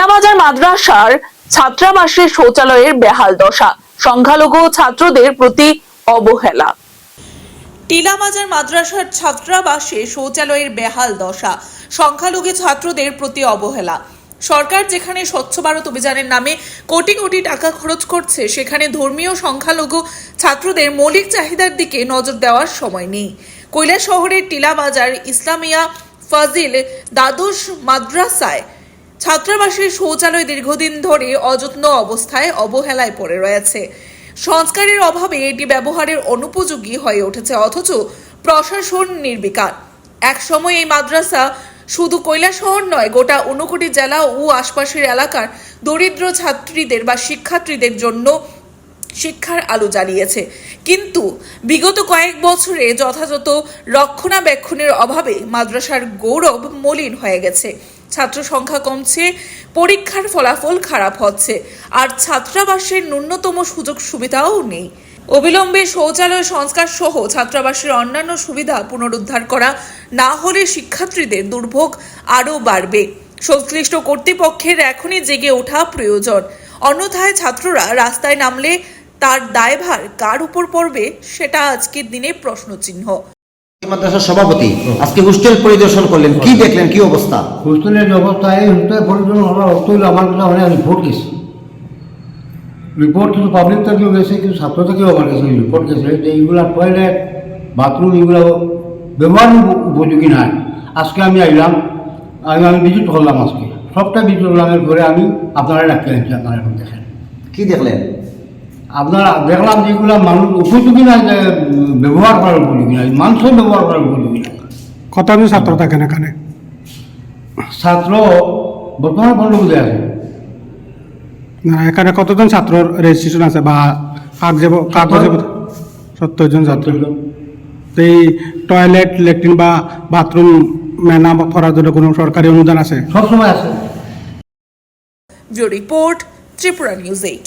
টিলাবাজার মাদ্রাসার ছাত্রাবাসের শৌচালয়ের বেহাল দশা। সংখ্যালঘু ছাত্রদের প্রতি অবহেলা। টিলাবাজার মাদ্রাসার ছাত্রাবাসে শৌচালয়ের বেহাল দশা। সংখ্যালঘু ছাত্রদের প্রতি অবহেলা। সরকার যেখানে স্বচ্ছ ভারত অভিযানের নামে কোটি কোটি টাকা খরচ করছে, সেখানে ধর্মীয় সংখ্যালঘু ছাত্রদের মৌলিক চাহিদার দিকে নজর দেওয়ার সময় নেই। কৈলাস শহরের টিলাবাজার ইসলামিয়া ফাজিল দ্বাদশ মাদ্রাসায় ছাত্রাবাসের শৌচালয় দীর্ঘদিন ধরে অযত্ন অবস্থায় অবহেলায় পড়ে রয়েছে। সংস্কারের অভাবে এটি ব্যবহারের অনুপযোগী হয়ে উঠেছে, অথচ প্রশাসন নির্বিকার। এক সময় এই মাদ্রাসা শুধু কৈলাসহর নয়, গোটা ঊনকোটি জেলা ও আশপাশের এলাকার দরিদ্র ছাত্রীদের বা শিক্ষার্থীদের জন্য শিক্ষার আলো জ্বালিয়েছে কিন্তু বিগত কয়েক বছরে যথাযথ রক্ষণাবেক্ষণের অভাবে মাদ্রাসার গৌরব মলিন হয়ে গেছে। ছাত্র সংখ্যা কমছে, পরীক্ষার ফলাফল খারাপ হচ্ছে, আর ছাত্রাবাসের ন্যূনতম সুযোগ সুবিধাও নেই। অবিলম্বে শৌচালয় সংস্কার সহ ছাত্রাবাসের অন্যান্য সুবিধা পুনরুদ্ধার করা না হলে শিক্ষার্থীদের দুর্ভোগ আরও বাড়বে। সংশ্লিষ্ট কর্তৃপক্ষের এখনই জেগে ওঠা প্রয়োজন। অন্যথায় ছাত্ররা রাস্তায় নামলে তার দায়ভার কার উপর পড়বে, সেটা আজকের দিনে প্রশ্নচিহ্ন। মাদ্রাসার সভাপতি। আজকে হোস্টেল পরিদর্শন করলেন। কি দেখলেন? কি অবস্থা? হোস্টেলের যে অবস্থা এই হোস্টেল পরিচালনা হওয়ার হলো আমার কাছে অনেক রিপোর্ট গেছে। রিপোর্ট কিন্তু পাবলিক থেকেও গেছে কিন্তু ছাত্র থেকেও আমার কাছে রিপোর্ট গেছে যে এইগুলা টয়লেট বাথরুম এগুলো ব্যবহার উপযোগী নাই। আজকে আমি আইলাম আমি আমি ভিজিট করলাম আজকে। সবটা ভিজিট করলামের পরে আমি আপনারা ডাকতে আনছি আপনারা এখন দেখেন। কি দেখলেন? আপনারা দেখলাম যেগুলো মানুষ উপযোগী উম, ব্যবহার করার উপযোগী নাই মানুষের ব্যবহার করার উপযোগী নাই কতজন ছাত্র থাকেন এখানে? ছাত্র বর্তমানে বুঝে আছে। না, এখানে কতজন ছাত্র রেজিস্ট্রেশন আছে বা কাগজে কাগজে সত্তর জন ছাত্র? তো এই টয়লেট লেট্রিন বা বাথরুম মেরামত করার জন্য কোনো সরকারি অনুদান আছে? সবসময় আছে। Bureau report Tripura news eight.